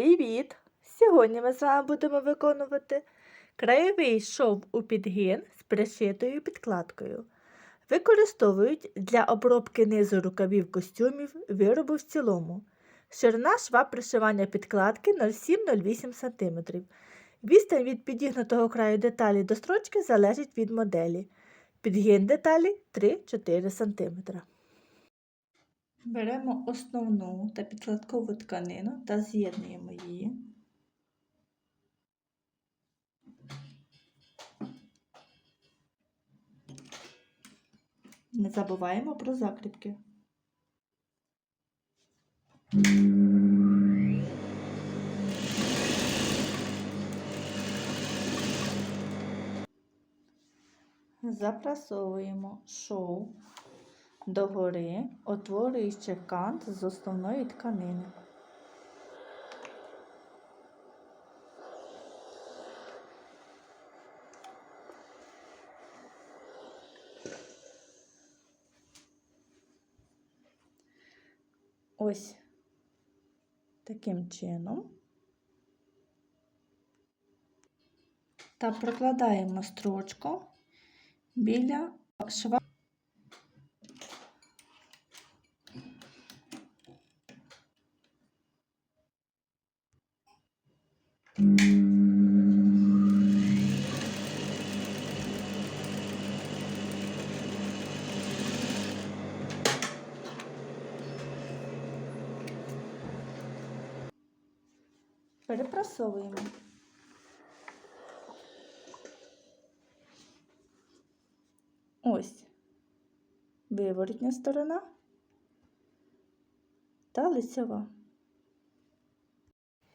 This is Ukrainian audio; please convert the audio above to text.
Привіт! Сьогодні ми з вами будемо виконувати краєвий шов у підгін з пришитою підкладкою. Використовують для обробки низу рукавів костюмів виробу в цілому. Ширина шва пришивання підкладки 0,7-0,8 см. Відстань від підігнутого краю деталі до строчки залежить від моделі. Підгін деталі 3-4 см. Беремо основну та підкладкову тканину та з'єднуємо її. Не забуваємо про закріпки. Запрасовуємо шов догори, утворюючи кант з основної тканини. Ось таким чином. Та прокладаємо строчку біля шва. Перепрасовуємо. Ось виворотня сторона та лицева.